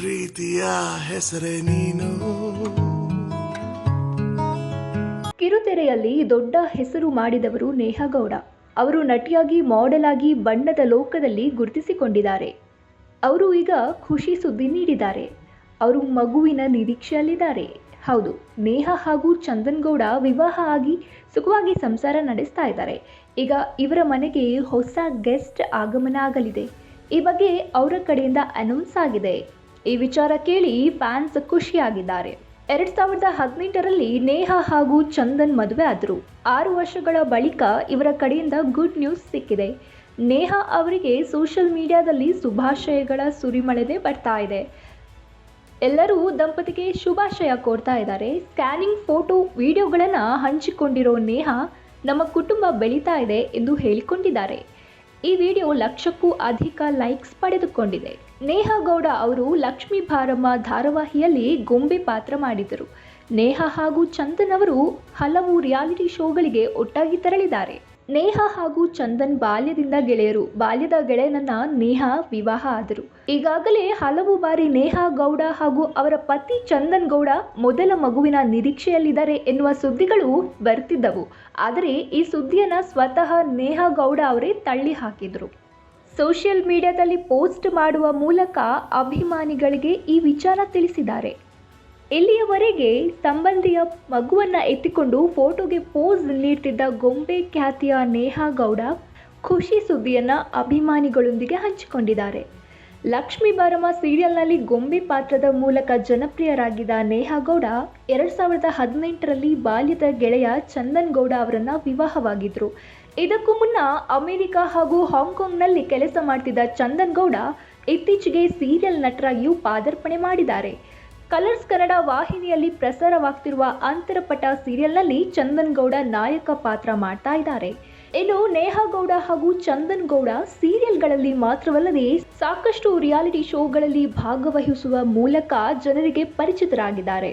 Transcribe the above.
ಪ್ರೀತಿಯ ಹೆಸರೇ ನೀನು. ಕಿರುತೆರೆಯಲ್ಲಿ ದೊಡ್ಡ ಹೆಸರು ಮಾಡಿದವರು ನೇಹಗೌಡ. ಅವರು ನಟಿಯಾಗಿ ಮಾಡೆಲ್ ಆಗಿ ಬಣ್ಣದ ಲೋಕದಲ್ಲಿ ಗುರುತಿಸಿಕೊಂಡಿದ್ದಾರೆ. ಅವರು ಈಗ ಖುಷಿ ಸುದ್ದಿ ನೀಡಿದ್ದಾರೆ. ಅವರು ಮಗುವಿನ ನಿರೀಕ್ಷೆಯಲ್ಲಿದ್ದಾರೆ. ಹೌದು, ನೇಹಾ ಹಾಗೂ ಚಂದನ್ ಗೌಡ ವಿವಾಹ ಆಗಿ ಸುಖವಾಗಿ ಸಂಸಾರ ನಡೆಸ್ತಾ ಇದ್ದಾರೆ. ಈಗ ಇವರ ಮನೆಗೆ ಹೊಸ ಗೆಸ್ಟ್ ಆಗಮನ ಆಗಲಿದೆ. ಈ ಬಗ್ಗೆ ಅವರ ಕಡೆಯಿಂದ ಅನೌನ್ಸ್ ಆಗಿದೆ. ಈ ವಿಚಾರ ಕೇಳಿ ಫ್ಯಾನ್ಸ್ ಖುಷಿಯಾಗಿದ್ದಾರೆ. ಎರಡ್ ಸಾವಿರದ ಹದಿನೆಂಟರಲ್ಲಿ ನೇಹಾ ಹಾಗೂ ಚಂದನ್ ಮದುವೆ ಆದರು. ಆರು ವರ್ಷಗಳ ಬಳಿಕ ಇವರ ಕಡೆಯಿಂದ ಗುಡ್ ನ್ಯೂಸ್ ಸಿಕ್ಕಿದೆ. ನೇಹಾ ಅವರಿಗೆ ಸೋಷಿಯಲ್ ಮೀಡಿಯಾದಲ್ಲಿ ಶುಭಾಶಯಗಳ ಸುರಿಮಳೆದೆ ಬರ್ತಾ ಇದೆ. ಎಲ್ಲರೂ ದಂಪತಿಗೆ ಶುಭಾಶಯ ಕೋರ್ತಾ ಇದ್ದಾರೆ. ಸ್ಕ್ಯಾನಿಂಗ್ ಫೋಟೋ, ವಿಡಿಯೋಗಳನ್ನು ಹಂಚಿಕೊಂಡಿರೋ ನೇಹಾ, ನಮ್ಮ ಕುಟುಂಬ ಬೆಳೀತಾ ಇದೆ ಎಂದು ಹೇಳಿಕೊಂಡಿದ್ದಾರೆ. ಈ ವಿಡಿಯೋ ಲಕ್ಷಕ್ಕೂ ಅಧಿಕ ಲೈಕ್ಸ್ ಪಡೆದುಕೊಂಡಿದೆ. ನೇಹಾ ಗೌಡ ಅವರು ಲಕ್ಷ್ಮೀ ಭಾರಮ್ಮ ಧಾರಾವಾಹಿಯಲ್ಲಿ ಗೊಂಬೆ ಪಾತ್ರ ಮಾಡಿದರು ನೇಹಾ ಹಾಗೂ ಚಂದನ್ ಅವರು ಹಲವು ರಿಯಾಲಿಟಿ ಶೋಗಳಿಗೆ ಒಟ್ಟಾಗಿ ತೆರಳಿದ್ದಾರೆ. ನೇಹಾ ಹಾಗೂ ಚಂದನ್ ಬಾಲ್ಯದಿಂದ ಗೆಳೆಯರು. ಬಾಲ್ಯದ ಗೆಳೆಯನನ್ನ ನೇಹ ವಿವಾಹ ಆದರು. ಈಗಾಗಲೇ ಹಲವು ಬಾರಿ ನೇಹ ಗೌಡ ಹಾಗೂ ಅವರ ಪತಿ ಚಂದನ್ ಗೌಡ ಮೊದಲ ಮಗುವಿನ ನಿರೀಕ್ಷೆಯಲ್ಲಿದ್ದಾರೆ ಎನ್ನುವ ಸುದ್ದಿಗಳು ಬರ್ತಿದ್ದವು. ಆದರೆ ಈ ಸುದ್ದಿಯನ್ನ ಸ್ವತಃ ನೇಹ ಗೌಡ ಅವರೇ ತಳ್ಳಿ ಹಾಕಿದರು. ಸೋಷಿಯಲ್ ಮೀಡಿಯಾದಲ್ಲಿ ಪೋಸ್ಟ್ ಮಾಡುವ ಮೂಲಕ ಅಭಿಮಾನಿಗಳಿಗೆ ಈ ವಿಚಾರ ತಿಳಿಸಿದ್ದಾರೆ. ಇಲ್ಲಿಯವರೆಗೆ ಸಂಬಂಧಿಯ ಮಗುವನ್ನ ಎತ್ತಿಕೊಂಡು ಫೋಟೋಗೆ ಪೋಸ್ ನೀಡ್ತಿದ್ದ ಗೊಂಬೆ ಖ್ಯಾತಿಯ ನೇಹಾ ಗೌಡ ಖುಷಿ ಸುದ್ದಿಯನ್ನ ಅಭಿಮಾನಿಗಳೊಂದಿಗೆ ಹಂಚಿಕೊಂಡಿದ್ದಾರೆ. ಲಕ್ಷ್ಮೀ ಬಾರಮ್ಮ ಸೀರಿಯಲ್ನಲ್ಲಿ ಗೊಂಬೆ ಪಾತ್ರದ ಮೂಲಕ ಜನಪ್ರಿಯರಾಗಿದ್ದ ನೇಹಾ ಗೌಡ ಎರಡು ಸಾವಿರದ ಹದಿನೆಂಟರಲ್ಲಿ ಬಾಲ್ಯದ ಗೆಳೆಯ ಚಂದನ್ ಗೌಡ ಅವರನ್ನು ವಿವಾಹವಾಗಿದ್ರು. ಇದಕ್ಕೂ ಮುನ್ನ ಅಮೆರಿಕ ಹಾಗೂ ಹಾಂಗ್ಕಾಂಗ್ನಲ್ಲಿ ಕೆಲಸ ಮಾಡ್ತಿದ್ದ ಚಂದನ್ ಗೌಡ ಇತ್ತೀಚೆಗೆ ಸೀರಿಯಲ್ ನಟರಾಗಿಯೂ ಪಾದಾರ್ಪಣೆ ಮಾಡಿದ್ದಾರೆ. ಕಲರ್ಸ್ ಕನ್ನಡ ವಾಹಿನಿಯಲ್ಲಿ ಪ್ರಸಾರವಾಗ್ತಿರುವ ಅಂತರಪಟ ಸೀರಿಯಲ್ನಲ್ಲಿ ಚಂದನ್ ಗೌಡ ನಾಯಕ ಪಾತ್ರ ಮಾಡ್ತಾ ಇದ್ದಾರೆ. ಇನ್ನು ನೇಹಾ ಗೌಡ ಹಾಗೂ ಚಂದನ್ ಗೌಡ ಸೀರಿಯಲ್ಗಳಲ್ಲಿ ಮಾತ್ರವಲ್ಲದೆ ಸಾಕಷ್ಟು ರಿಯಾಲಿಟಿ ಶೋಗಳಲ್ಲಿ ಭಾಗವಹಿಸುವ ಮೂಲಕ ಜನರಿಗೆ ಪರಿಚಿತರಾಗಿದ್ದಾರೆ.